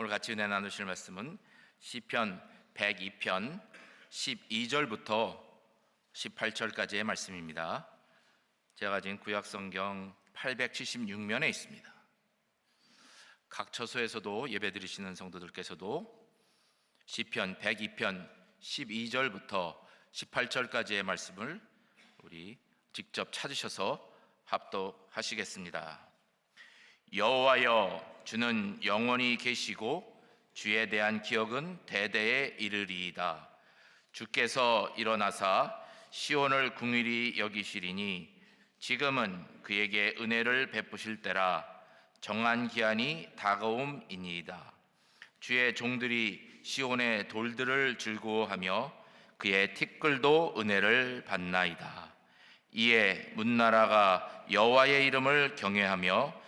오늘 같이 은혜 나누실 말씀은 시편 102편 12절부터 18절까지의 말씀입니다. 제가 가진 구약 성경 876면에 있습니다. 각 처소에서도 예배드리시는 성도들께서도 시편 102편 12절부터 18절까지의 말씀을 우리 직접 찾으셔서 합독하시겠습니다. 여호와여 주는 영원히 계시고 주에 대한 기억은 대대에 이르리이다. 주께서 일어나사 시온을 궁일이 여기시리니 지금은 그에게 은혜를 베푸실 때라 정한 기한이 다가옴이니이다. 주의 종들이 시온의 돌들을 즐거워하며 그의 티끌도 은혜를 받나이다. 이에 문나라가 여호와의 이름을 경외하며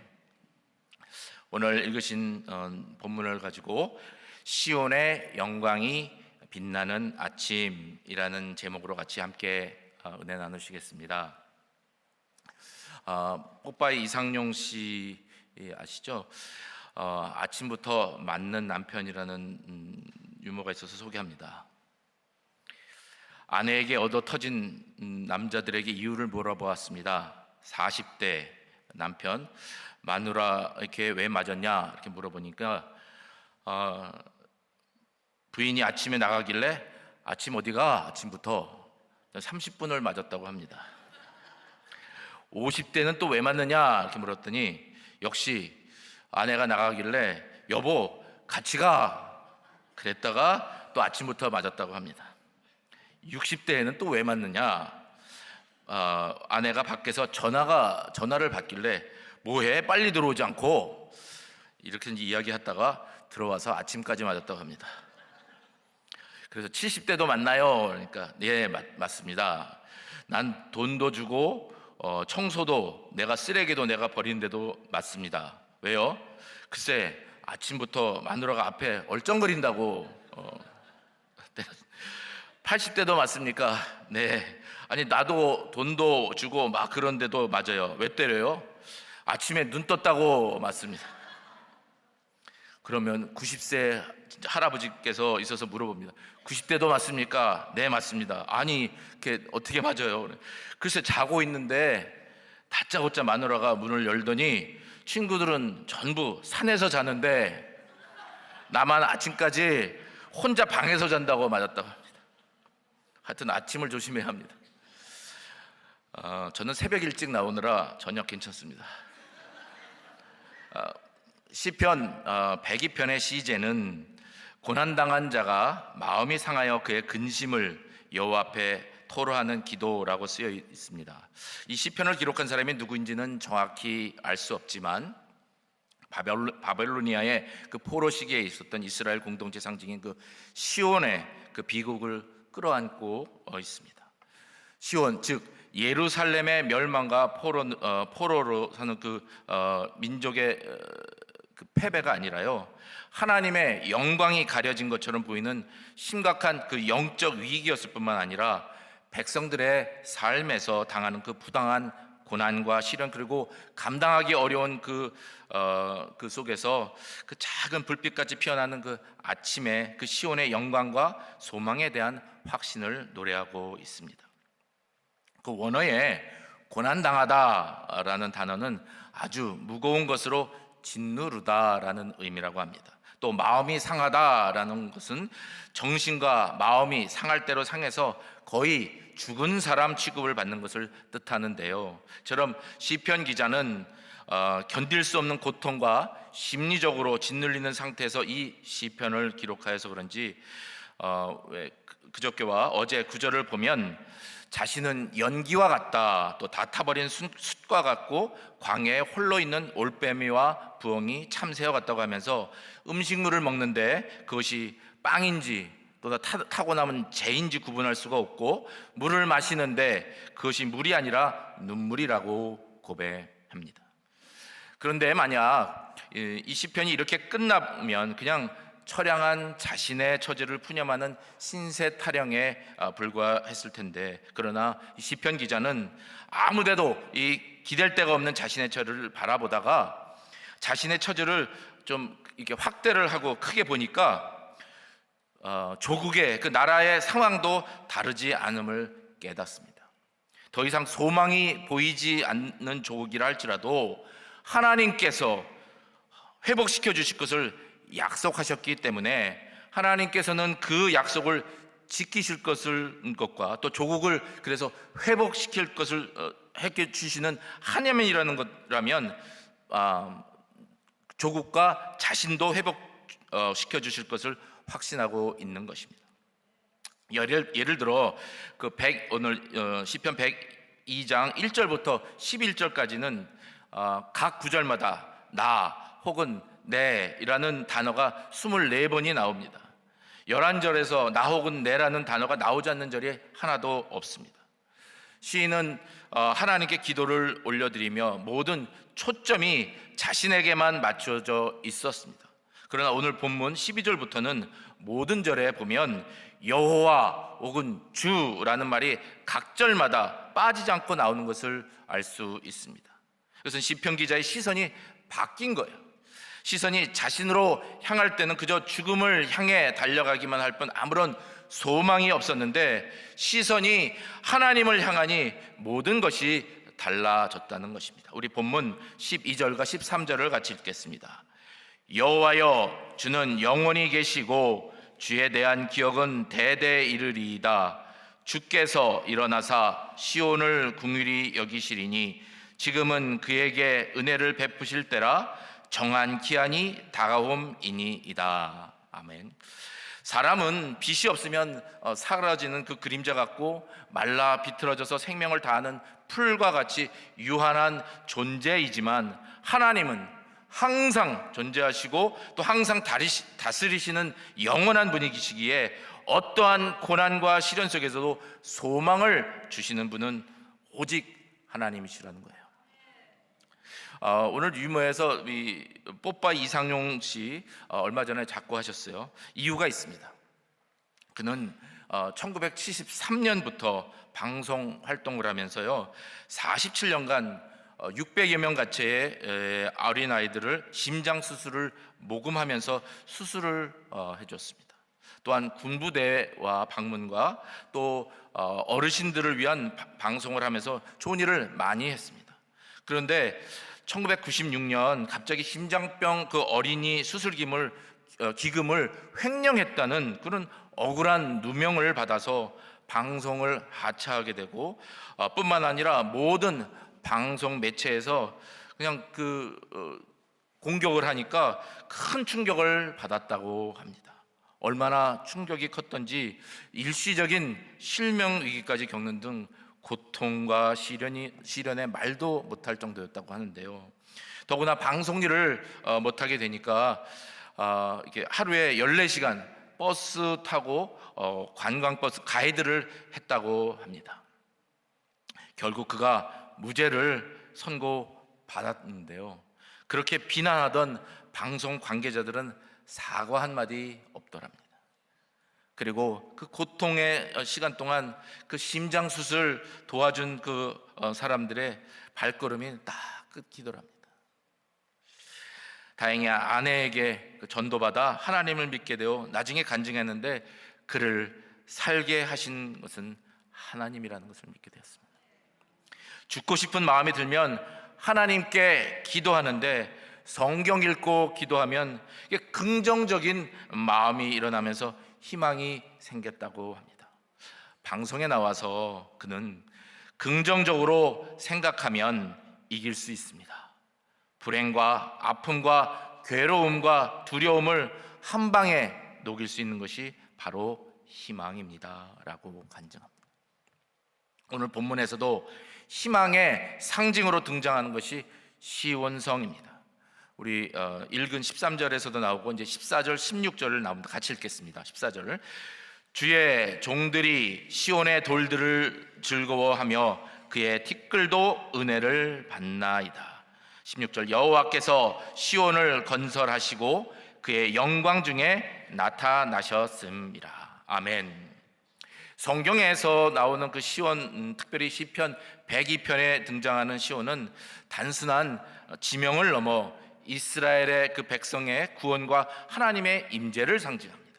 오늘 읽으신 어, 본문을 가지고 시온의 영광이 빛나는 아침이라는 제목으로 같이 함께 어, 은혜 나누시겠습니다. 어, 뽀빠이 이상용 씨 아시죠? 어, 아침부터 맞는 남편이라는 음, 유머가 있어서 소개합니다. 아내에게 얻어 터진 음, 남자들에게 이유를 물어보았습니다. 40대 남편 마누라 이렇게 왜 맞았냐? 이렇게 물어보니까 어, 부인이 아침에 나가길래 아침 어디가? 아침부터 30분을 맞았다고 합니다. 50대는 또 왜 맞느냐? 이렇게 물었더니 역시 아내가 나가길래 여보 같이 가! 그랬다가 또 아침부터 맞았다고 합니다. 60대에는 또 왜 맞느냐? 어, 아내가 밖에서 전화가 전화를 받길래 뭐해 빨리 들어오지 않고 이렇게 이야기하다가 들어와서 아침까지 맞았다고 합니다. 그래서 70대도 맞나요? 그러니까 네 맞, 맞습니다. 난 돈도 주고 어, 청소도 내가 쓰레기도 내가 버리는데도 맞습니다. 왜요? 글쎄 아침부터 마누라가 앞에 얼쩡거린다고. 어, 80대도 맞습니까? 네. 아니 나도 돈도 주고 막 그런데도 맞아요. 왜 때려요? 아침에 눈 떴다고 맞습니다. 그러면 90세 할아버지께서 있어서 물어봅니다. 90대도 맞습니까? 네, 맞습니다. 아니, 이렇게 어떻게 맞아요? 글쎄, 자고 있는데 다짜고짜 마누라가 문을 열더니 친구들은 전부 산에서 자는데 나만 아침까지 혼자 방에서 잔다고 맞았다고 합니다. 하여튼 아침을 조심해야 합니다. 어, 저는 새벽 일찍 나오느라 저녁 괜찮습니다. 어, 시편 어, 102편의 시제는 고난당한 자가 마음이 상하여 그의 근심을 여호와 앞에 토로하는 기도라고 쓰여 있습니다. 이 시편을 기록한 사람이 누구인지는 정확히 알 수 없지만 바벨로니아의 그 포로 시기에 있었던 이스라엘 공동체 상징인 그 시온의 그 비극을 끌어안고 있습니다. 시온 즉 예루살렘의 멸망과 포로 어, 포로로 사는 그 어, 민족의 어, 그 패배가 아니라요. 하나님의 영광이 가려진 것처럼 보이는 심각한 그 영적 위기였을 뿐만 아니라 백성들의 삶에서 당하는 그 부당한 고난과 시련 그리고 감당하기 어려운 그, 어, 그 속에서 그 작은 불빛같이 피어나는 그 아침의 그 시온의 영광과 소망에 대한 확신을 노래하고 있습니다. 그 원어에 고난당하다라는 단어는 아주 무거운 것으로 짓누르다라는 의미라고 합니다. 또 마음이 상하다라는 것은 정신과 마음이 상할 대로 상해서 거의 죽은 사람 취급을 받는 것을 뜻하는데요. 처럼 시편 기자는 어, 견딜 수 없는 고통과 심리적으로 짓눌리는 상태에서 이 시편을 기록하여서 그런지 어, 왜 그저께와 어제 구절을 보면 자신은 연기와 같다. 또 다 타버린 숫- 숫과 같고 광야에 홀로 있는 올빼미와 부엉이 참새와 같다고 하면서 음식물을 먹는데 그것이 빵인지 또 타- 타고 남은 재인지 구분할 수가 없고 물을 마시는데 그것이 물이 아니라 눈물이라고 고백합니다. 그런데 만약 이이 시편이 이렇게 끝나면 그냥 처량한 자신의 처지를 푸념하는 신세 타령에 아, 불과했을 텐데 그러나 이 시편 기자는 아무데도 이 기댈 데가 없는 자신의 처지를 바라보다가 자신의 처지를 좀 이렇게 확대를 하고 크게 보니까 어, 조국의 그 나라의 상황도 다르지 않음을 깨닫습니다. 더 이상 소망이 보이지 않는 조국이라 할지라도 하나님께서 회복시켜 주실 것을 약속하셨기 때문에 하나님께서는 그 약속을 지키실 것을 것과 또 조국을 그래서 회복시킬 것을 어, 해 주시는 하나님이라는 것라면 아, 조국과 자신도 회복시켜 주실 것을 확신하고 있는 것입니다. 예를, 예를 들어 그 100, 오늘 어, 시편 102장 1절부터 11절까지는 어, 각 구절마다 나 혹은 내이라는 단어가 24번이 나옵니다. 11절에서 나 혹은 내라는 단어가 나오지 않는 절이 하나도 없습니다. 시인은 어, 하나님께 기도를 올려드리며 모든 초점이 자신에게만 맞춰져 있었습니다. 그러나 오늘 본문 12절부터는 모든 절에 보면 여호와 혹은 주라는 말이 각 절마다 빠지지 않고 나오는 것을 알 수 있습니다. 그것은 시편 기자의 시선이 바뀐 거예요. 시선이 자신으로 향할 때는 그저 죽음을 향해 달려가기만 할 뿐 아무런 소망이 없었는데 시선이 하나님을 향하니 모든 것이 달라졌다는 것입니다. 우리 본문 12절과 13절을 같이 읽겠습니다. 여호와여 주는 영원히 계시고 주에 대한 기억은 대대 이르리이다. 주께서 일어나사 시온을 궁휼히 여기시리니 지금은 그에게 은혜를 베푸실 때라 정한 기한이 다가옴이니이다. 아멘. 사람은 빛이 없으면 어, 사라지는 그 그림자 같고 말라 비틀어져서 생명을 다하는 풀과 같이 유한한 존재이지만 하나님은 항상 존재하시고 또 항상 다스리시는 영원한 분이시기에 어떠한 고난과 시련 속에서도 소망을 주시는 분은 오직 하나님이시라는 거예요. 어, 오늘 유머에서 이 뽀빠 이상용 씨 어, 얼마 전에 작고하셨어요. 이유가 있습니다. 그는 어, 1973년부터 방송 활동을 하면서요, 47년간 600여 명 가체의 에, 어린 아이들을 심장 수술을 모금하면서 수술을 어, 해줬습니다. 또한 군부대와 방문과 또 어, 어르신들을 위한 바- 방송을 하면서 좋은 일을 많이 했습니다. 그런데 1996년 갑자기 심장병 그 어린이 수술기물 어, 기금을 횡령했다는 그런 억울한 누명을 받아서 방송을 하차하게 되고 어, 뿐만 아니라 모든 방송 매체에서 그냥 그 어, 공격을 하니까 큰 충격을 받았다고 합니다. 얼마나 충격이 컸던지 일시적인 실명 위기까지 겪는 등 고통과 시련이 시련에 말도 못할 정도였다고 하는데요. 더구나 방송 일을 어, 못하게 되니까 아, 이렇게 하루에 14시간 버스 타고 어, 관광버스 가이드를 했다고 합니다. 결국 그가 무죄를 선고받았는데요. 그렇게 비난하던 방송 관계자들은 사과 한마디 없더랍니다. 그리고 그 고통의 시간 동안 그 심장 수술 도와준 그 어, 사람들의 발걸음이 딱 끊기더랍니다. 다행히 아내에게 그 전도받아 하나님을 믿게 되어 나중에 간증했는데 그를 살게 하신 것은 하나님이라는 것을 믿게 되었습니다. 죽고 싶은 마음이 들면 하나님께 기도하는데 성경 읽고 기도하면 긍정적인 마음이 일어나면서 희망이 생겼다고 합니다. 방송에 나와서 그는 긍정적으로 생각하면 이길 수 있습니다. 불행과 아픔과 괴로움과 두려움을 한 방에 녹일 수 있는 것이 바로 희망입니다라고 간증합니다. 오늘 본문에서도 희망의 상징으로 등장하는 것이 시온성입니다. 우리 어, 읽은 13절에서도 나오고 이제 14절, 16절을 나옵니다. 같이 읽겠습니다. 14절을 주의 종들이 시온의 돌들을 즐거워하며 그의 티끌도 은혜를 받나이다. 16절 여호와께서 시온을 건설하시고 그의 영광 중에 나타나셨음이라. 아멘. 성경에서 나오는 그 시온 음, 특별히 시편 102편에 등장하는 시온은 단순한 지명을 넘어 이스라엘의 그 백성의 구원과 하나님의 임재를 상징합니다.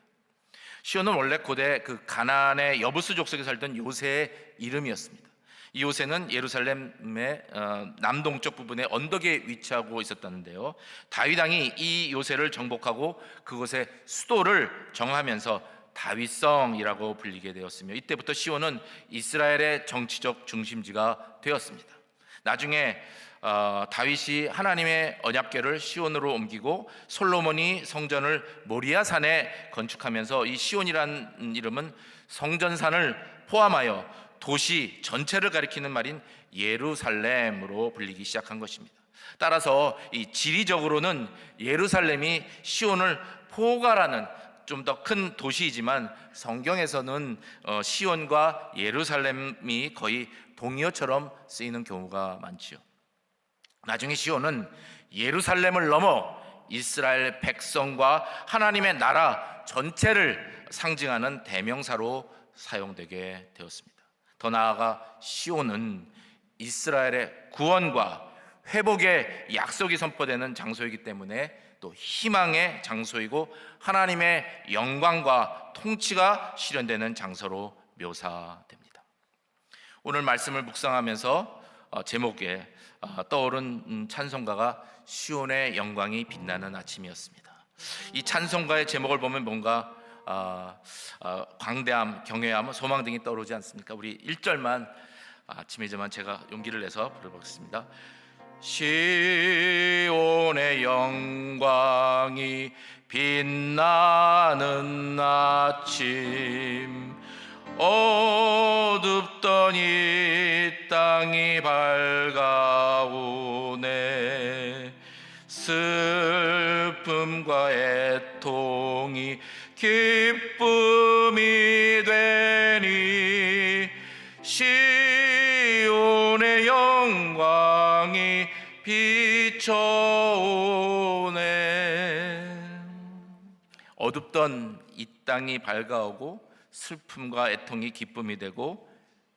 시온은 원래 고대 그 가나안의 여부스 족속에 살던 요새의 이름이었습니다. 이 요새는 예루살렘의 어, 남동쪽 부분에 언덕에 위치하고 있었다는데요. 다윗 왕이 이 요새를 정복하고 그곳의 수도를 정하면서 다윗성이라고 불리게 되었으며 이때부터 시온은 이스라엘의 정치적 중심지가 되었습니다. 나중에 어, 다윗이 하나님의 언약궤를 시온으로 옮기고 솔로몬이 성전을 모리아 산에 건축하면서 이 시온이라는 이름은 성전산을 포함하여 도시 전체를 가리키는 말인 예루살렘으로 불리기 시작한 것입니다. 따라서 이 지리적으로는 예루살렘이 시온을 포괄하는 좀 더 큰 도시이지만 성경에서는 어, 시온과 예루살렘이 거의 동의어처럼 쓰이는 경우가 많지요. 나중에 시온은 예루살렘을 넘어 이스라엘 백성과 하나님의 나라 전체를 상징하는 대명사로 사용되게 되었습니다. 더 나아가 시온은 이스라엘의 구원과 회복의 약속이 선포되는 장소이기 때문에 또 희망의 장소이고 하나님의 영광과 통치가 실현되는 장소로 묘사됩니다. 오늘 말씀을 묵상하면서 어, 제목에 어, 떠오른 음, 찬송가가 시온의 영광이 빛나는 아침이었습니다. 이 찬송가의 제목을 보면 뭔가 어, 어, 광대함, 경외함, 소망 등이 떠오르지 않습니까? 우리 1절만 아침이지만 제가 용기를 내서 부르겠습니다. 시온의 영광이 빛나는 아침 어둡던 이 땅이 밝아오네. 슬픔과 애통이 기쁨이 되니 시온의 영광이 비춰오네. 어둡던 이 땅이 밝아오고 슬픔과 애통이 기쁨이 되고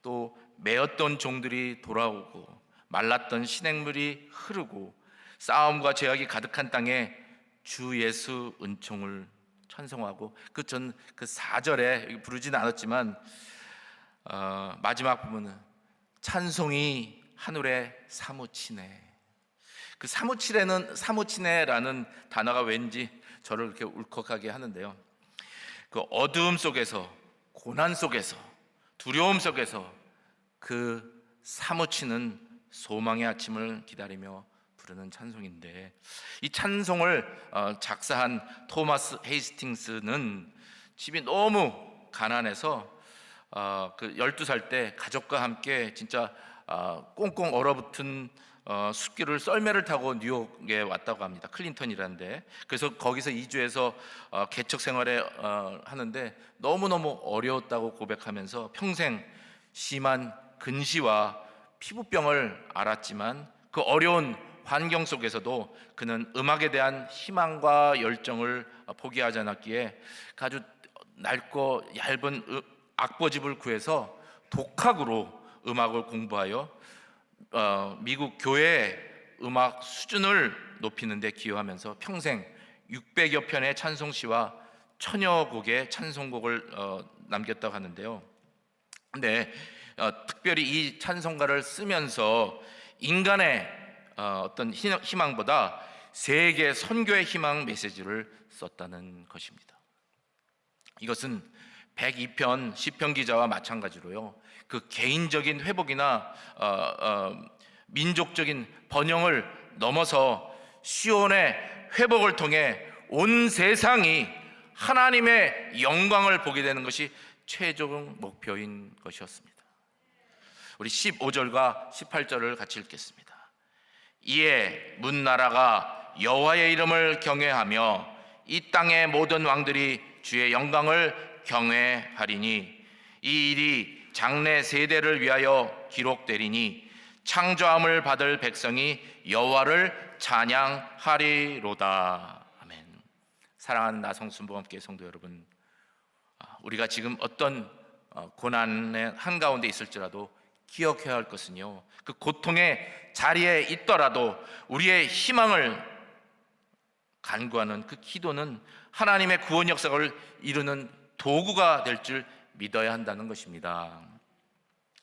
또 매었던 종들이 돌아오고 말랐던 시냇물이 흐르고 싸움과 죄악이 가득한 땅에 주 예수 은총을 찬송하고 그전그 4절에 부르지는 않았지만 어, 마지막 부분은 찬송이 하늘에 사무치네. 그 사무치네는 사무치네라는 단어가 왠지 저를 이렇게 울컥하게 하는데요. 그 어두움 속에서 고난 속에서 두려움 속에서 그 사무치는 소망의 아침을 기다리며 부르는 찬송인데 이 찬송을 어, 작사한 토마스 헤이스팅스는 집이 너무 가난해서 어, 그 12살 때 가족과 함께 진짜 어, 꽁꽁 얼어붙은 숲길을 썰매를 타고 뉴욕에 왔다고 합니다. 클린턴이라는데 그래서 거기서 이주해서 개척 생활에 하는데 너무 너무 어려웠다고 고백하면서 평생 심한 근시와 피부병을 앓았지만 그 어려운 환경 속에서도 그는 음악에 대한 희망과 열정을 포기하지 않았기에 아주 낡고 얇은 악보집을 구해서 독학으로 음악을 공부하여 어, 미국 교회 음악 수준을 높이는 데 기여하면서 평생 600여 편의 찬송시와 천여 곡의 찬송곡을 어, 남겼다고 하는데요. 근데 어, 특별히 이 찬송가를 쓰면서 인간의 어, 어떤 희망보다 세계 선교의 희망 메시지를 썼다는 것입니다. 이것은 102편 시편 기자와 마찬가지로요. 그 개인적인 회복이나 어, 어, 민족적인 번영을 넘어서 시온의 회복을 통해 온 세상이 하나님의 영광을 보게 되는 것이 최종 목표인 것이었습니다. 우리 15절과 18절을 같이 읽겠습니다. 이에 문 나라가 여호와의 이름을 경외하며 이 땅의 모든 왕들이 주의 영광을 경외하리니 이 일이 장래 세대를 위하여 기록되리니 창조함을 받을 백성이 여호와를 찬양하리로다. 아멘. 사랑하는 나성순보함께 성도 여러분, 아, 우리가 지금 어떤 어, 고난의 한 가운데 있을지라도 기억해야 할 것은요. 그 고통의 자리에 있더라도 우리의 희망을 간구하는 그 기도는 하나님의 구원 역사를 이루는 도구가 될 줄 믿어야 한다는 것입니다.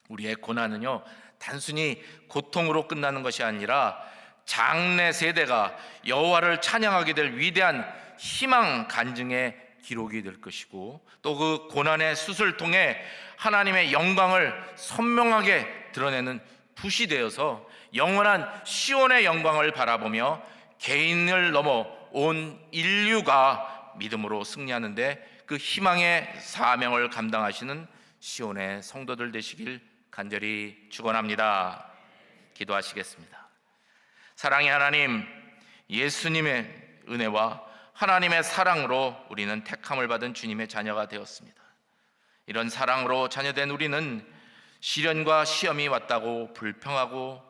우리의 고난은요, 단순히 고통으로 끝나는 것이 아니라 장래 세대가 여호와를 찬양하게 될 위대한 희망 간증의 기록이 될 것이고 또 그 고난의 수술 통해 하나님의 영광을 선명하게 드러내는 붓이 되어서 영원한 시온의 영광을 바라보며 개인을 넘어 온 인류가 믿음으로 승리하는데 그 희망의 사명을 감당하시는 시온의 성도들 되시길 간절히 축원합니다. 기도하시겠습니다. 사랑의 하나님, 예수님의 은혜와 하나님의 사랑으로 우리는 택함을 받은 주님의 자녀가 되었습니다. 이런 사랑으로 자녀된 우리는 시련과 시험이 왔다고 불평하고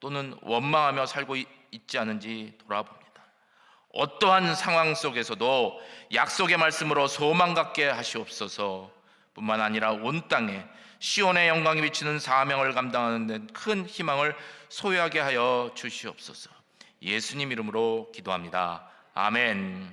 또는 원망하며 살고 있- 있지 않은지 돌아봅니다. 어떠한 상황 속에서도 약속의 말씀으로 소망 갖게 하시옵소서. 뿐만 아니라 온 땅에 시온의 영광이 비치는 사명을 감당하는 데큰 희망을 소유하게 하여 주시옵소서. 예수님 이름으로 기도합니다. 아멘.